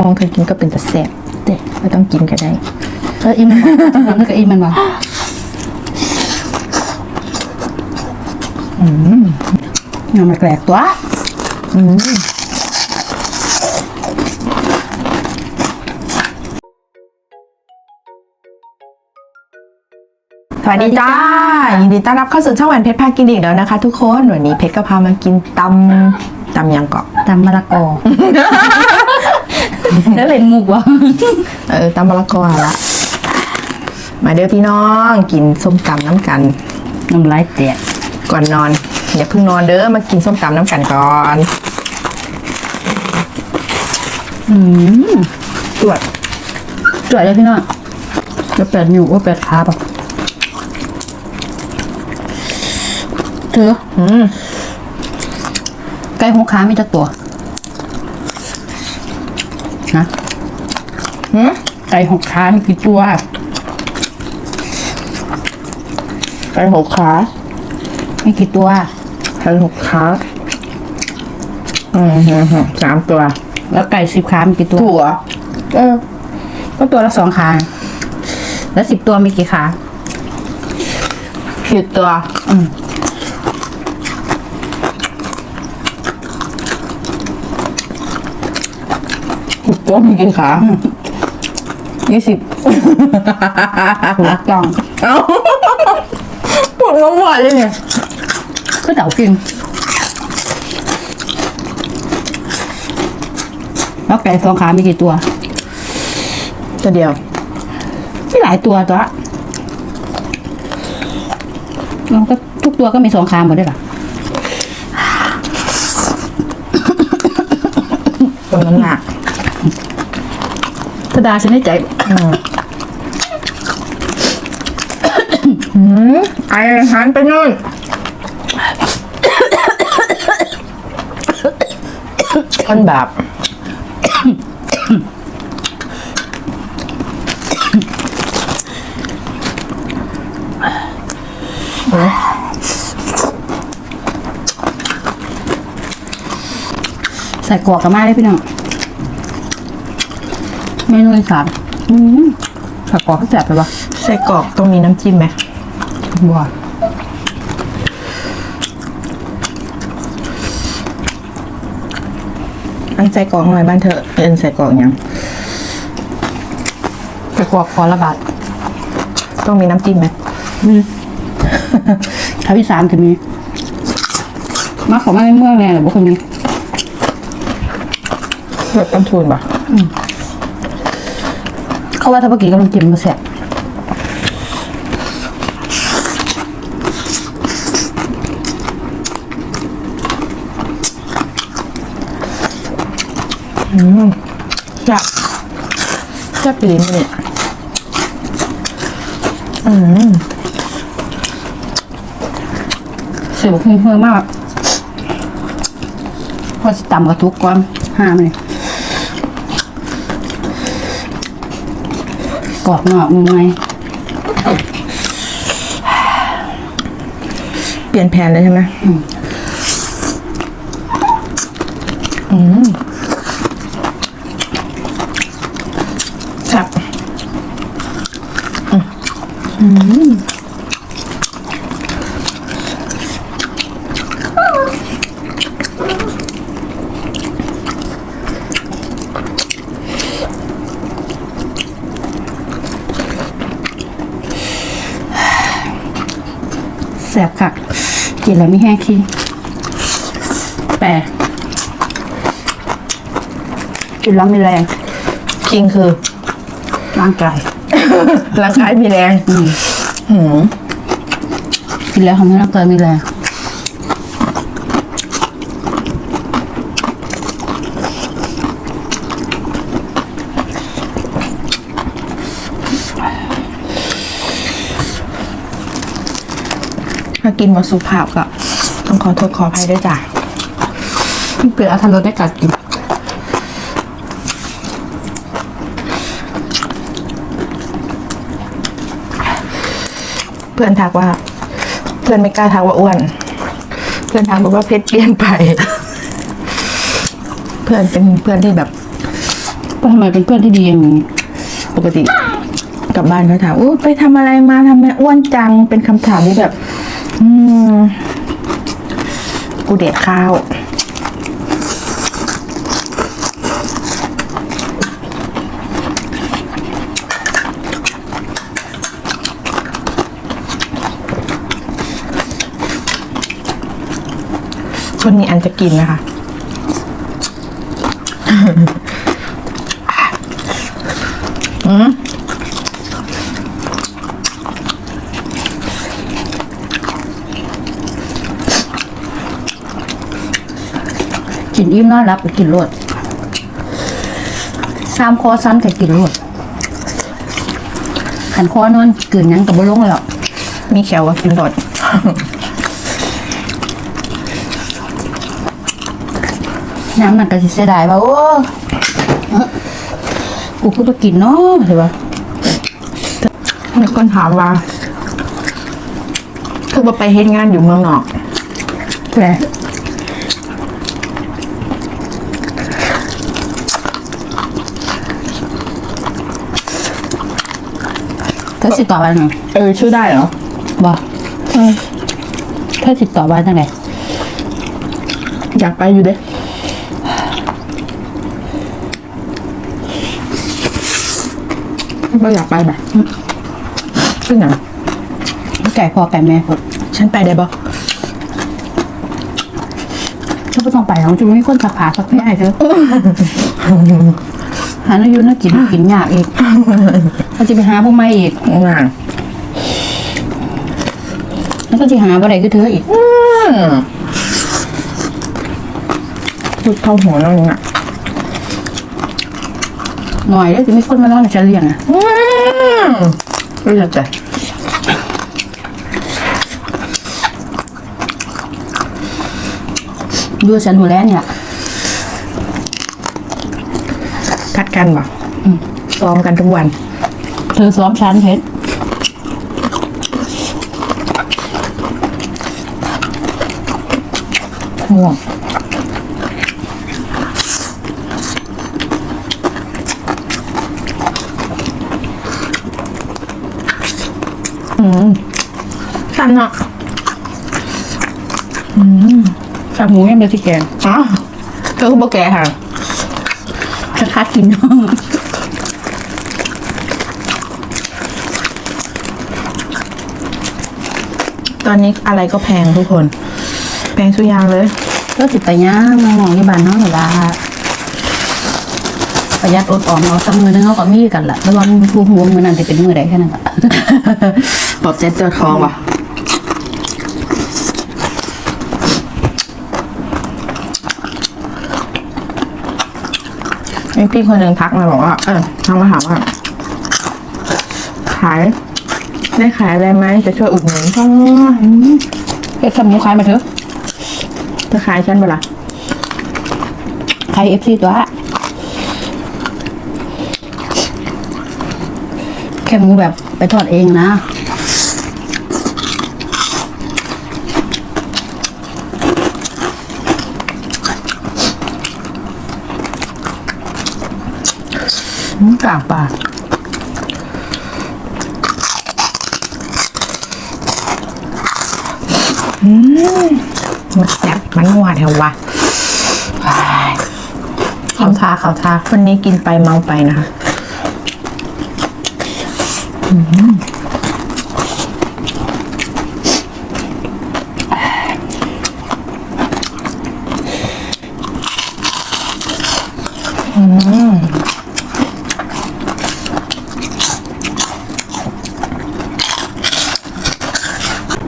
มองเคยกินก็เป็นตะแสบเด็ดไม่ต้องกินก็ได้เอออิ่มมันบ่มันก็อิ่มมันบ่อืมยังมาแกลกตัวอืมสวัสดีจ้า ยินดีต้อนรับเข้าสู่ช่องแหวนเพชรพากินอีกแล้วนะคะ ทุกคนวันนี้เพชรก็พามากินตำตำยังเกาะตำมะละกอ แล้วเล่นมุกวะเออตำมะละกอละมาเด้อพี่น้องกินส้มตำน้ำกัน น้ำลายแตกก่อนนอน อย่าเพิ่งนอนเด้อมากินส้มตำน้ำกันก่อนอืมตรวจจ่วยเลยพี่น้องจะแปดนิ้วว่าแปดขาป่ะเธออืมไก่หัวขามีจักตัว นะหืมไก่หกขามีกี่ตัวไปหกขามีกี่ตัวไปหกขาอืมหืมหืมสามตัว แล้วไก่สิบขามีกี่ตัวถั่วเออ ก็ตัวละสองขา แล้วสิบตัวมีกี่ขาสิบตัว อืม ตัวมีกี่ขายี่สิบถูกต้องเอ้าปวดน้ำหวานเลยเนี่ยก็เดากิน แล้วไก่สองขา มีกี่ตัว ตัวเดียวมีหลายตัวตัวมันก็ทุกตัวก็มีสองขาหมดได้หรอตัวน้ำหนักธ ดาฉันได้ใจอืมอืมไอหันไปนู่นคนแบบใส่กรอกกับมาได้พี่น้อง เมนูอีสานอืมใส่กรอกก็แซ่บไปปะไส้กรอกต้องมีน้ำจิ้มไหมบัวอันใส่กรอกหน่อยบ้านเธอเอ็นใส่กรอกยังใส่กรอกคอละบาทต้องมีน้ำจิ้มไหมอืมถ้าอีสานจะมี มาของมาในเมืองแน่เลยบุคคลนี้ลดต้นทุนป่ะเขาว่าถ้าเมื่อกี้ก็ลองจิ้มมาแซ่บจับจับปลิ้นเนี่ยอืมเสียบเพื่อมากพอสิต่ำกระทุกก่อนห้ามเลย กรอบนอกนุ่มในเปลี่ยนแผนเลยใช่ไหมอืมจับ แสบคักกินแล้วไม่แห้งขี้แปรกินแล้วมีแรงคิงคือ ร่างกาย ร่างกายมีแรงอืมหืมกินแล้วทำให้ร่างกายมีแรง ถ้ากินมาสุภาพก็ต้องขอโทษขออภัยด้วยจ้ะเกิดอัตรสได้กัดกินเพื่อนทักว่า เพื่อนไม่กล้าทักว่าอ้วน เพื่อนทักบอกว่าเพชรเปลี่ยนไป เพื่อนเป็นเพื่อนที่แบบทำไมเป็นเพื่อนที่ดีอย่างนี้ปกติกลับบ้านเขาถามอู้ไปทำอะไรมาทำไมอ้วนจังเป็นคำถามที่แบบ อืมกูเด็ดข้าวช่วงนี้อันจะกินนะคะอืม กินอิ่มนอนรับไปกินรวดสามคอซ้ำแต่กินรวดขันคอนอนเกินหยังกับบ่ลงแล้วมีแขวก็กินสดน้ำมันก็สิเสียดายว่าโอ้เอ้อกูคือไปกินเนาะใช่ปะมีคนถามว่าคือว่าไปเฮ็ดงานอยู่เมืองนอกแหละ ถ้าสิต่อไปหน่อยเออชื่อได้เหรอบ่ถ้าสิต่อไปจังไงอยากไปอยู่เด้ไม่อยากไปแบบซึ่งไหนไก่พอไก่แม่พอฉันไปได้ปะถ้าไม่ต้องไปเราจะไม่มีคนสักผาสักแม่ให้เธอ หาเนื้อยูน่ากินกินยากอีกเขาจะไปหาพวกไม่อีกงานแล้วก็จะหาอะไรก็เธออีกอืมพูดเข้าหัวแล้วเนี่ยหน่อยแล้วจะมีคนมาเล่าให้ฉันเลี้ยงอะอืมรู้จักใจดูฉันดูแลเนี่ย คัดกันปะซ้อมกันทุกวัน เธอซ้อมฉันเพชรม่วงอืมสั้นเนาะจากหมูยังเดียวที่แกงอ๋อเธอคือโบแกค่ะ จะคัดกินตอนนี้อะไรก็แพงทุกคน แพงสุดอยางเลยก็สิไปย่างมองที่บ้านน้องหนูละประหยัดอดออมเอาสักมือนึงเขาก็มีกันละแล้ววันผู้หัวมือนั้นจะเป็นมือใดแค่นั้นละปอบเจ็ดเจอทองว่ะ มีพี่คนหนึ่งทักมาบอกว่า เออทักมาถามว่า ขาย ได้ขายอะไรไหมจะช่วยอุดหนุนก็เอ็กซ์ทำหมูขายมาเถอะจะขายฉันเปะล่าขายเอฟซีตัวแค่หมูแบบไปทอดเองนะ กางปาอืมมันแซ่บมันนัวแถววะว้าเขาทาเขาทาวันนี้กินไปเมาไปนะคะ อืม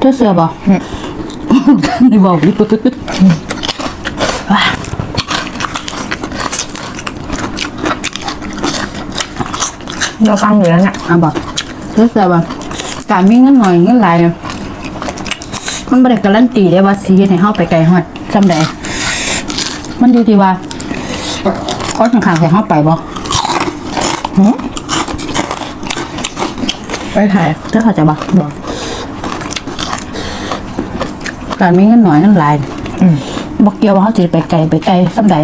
เธอเสือบ่นี่บอกดิเราฟังอยู่แล้วเนี่ยอะบอกเธอเสือบ่การมีเงินหน่อยเงินหลายเนี่ยมันบ่ได้การันตีได้ว่าสิเฮ็ดให้เฮาไปไกลฮอดซำใดมันอยู่ที่ว่าคนข้างๆให้เฮาไปบ่ไปถ่ายเธอเข้าใจบ่บอก การมีเงินหน่อยเงินหลายอืมบ่เกี่ยวว่าเฮาสิไปไกลไปไกลซำใด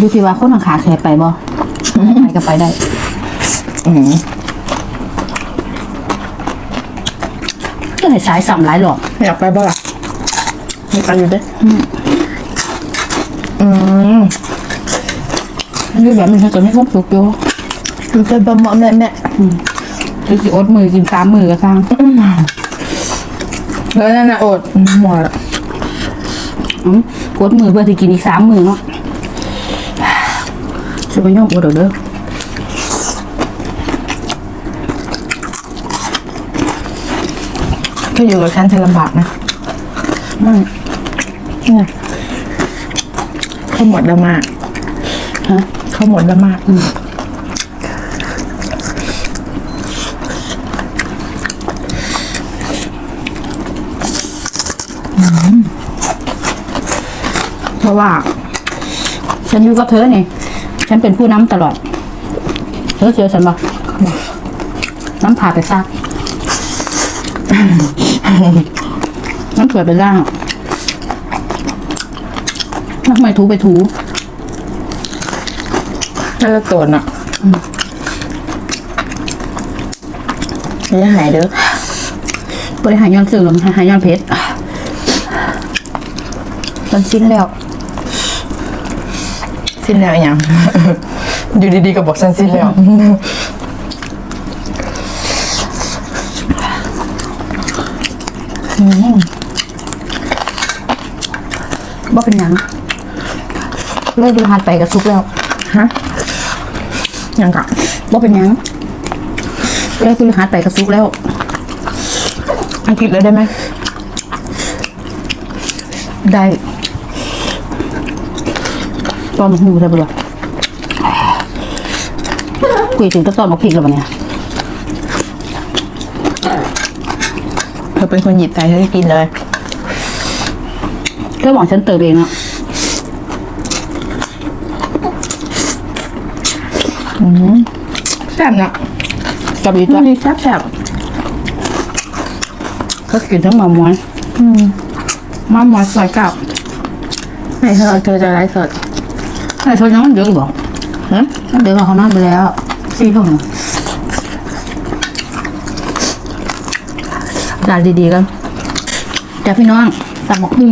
ดูที่ว่าคนขาเคยไปบ่ไปก็ไปได้อืมก็ให้สายสามหลายหรอกอยากไปบ้างล่ะมีไปอยู่ด้วยอืมอยู่แบบนี้ก็ไม่ครบสุกอยู่มันเป็นบะหมี่แม่แม่ดูสิอดมือกินสามมือก็สร้าง แล้วนั่นน่ะอดหมดละอืมกดมือเพื่อที่กินอีกสามมือเนาะจะไปย่อมอดเอาเด้อถ้าอยู่กับฉันจะลำบากนะไม่เนี่ยเขาหมดแล้วมากฮะเขาหมดแล้วมากอืม ราะว่า ฉันอยู่กับเธอนี่ฉันเป็นผู้นำตลอด เธอเชื่อฉันปะน้ำผ่าไปซักน้ำสวยไปล่างน้ำไม่ถูไปถูถ้าเราโกรธอะไม่ได้หายเด้อบริหารย้อนสื่อหรือหายย้อนเพชรจนสิ้นแล้ว สิ้นแล้วยังอยู่ดีๆก็บอกฉันสิ้นแล้วบ่เป็นหยังเลยดูหันไปกับซุกแล้วฮะยังกะบ่เป็นหยังเลยดูหันไปกับซุกแล้ว อังกฤษเลยได้ไหมได้ ตอนหูใช่ปะล่ะกุยถึงก็ตอนมาพริกแล้วปะเนี่ยเธอเป็นคนหยิบไปเธอจะกินเลยก็หวังฉันเติมเองอะแซ่บนะกับอีกมัจ้ะนมีแซ่บแซ่บก็กินทั้งหมาม้วนมาม้วนซอยเก้าไหนเธอเธอจะไลฟ์สด ไอ้ชนยังมันเยอะอยู่บ่ฮะมันเดือดเขานั่นไปแล้วสี่ทุ่มร้านดีๆกันจ้าพี่น้องตักหมกพึ่ง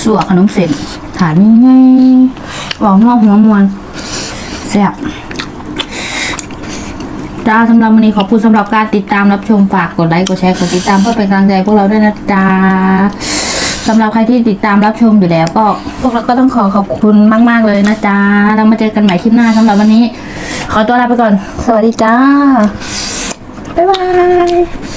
สัวขนมเส้นฐานนี่ไงหวานอกหัวมวนแซ่บจ้าสำหรับวันนี้ขอบคุณสำหรับการติดตามรับชมฝากกดไลค์กดแชร์กดติดตามเพื่อเป็นกำลังใจพวกเราด้วยนะจ๊ะ สำหรับใครที่ติดตามรับชมอยู่แล้ว ก็พวกเราก็ต้องขอขอบคุณมาก ๆ เลยนะจ๊ะ เรามาเจอกันใหม่คลิปหน้าสำหรับวันนี้ ขอตัวลาไปก่อน สวัสดีจ้า บ๊ายบาย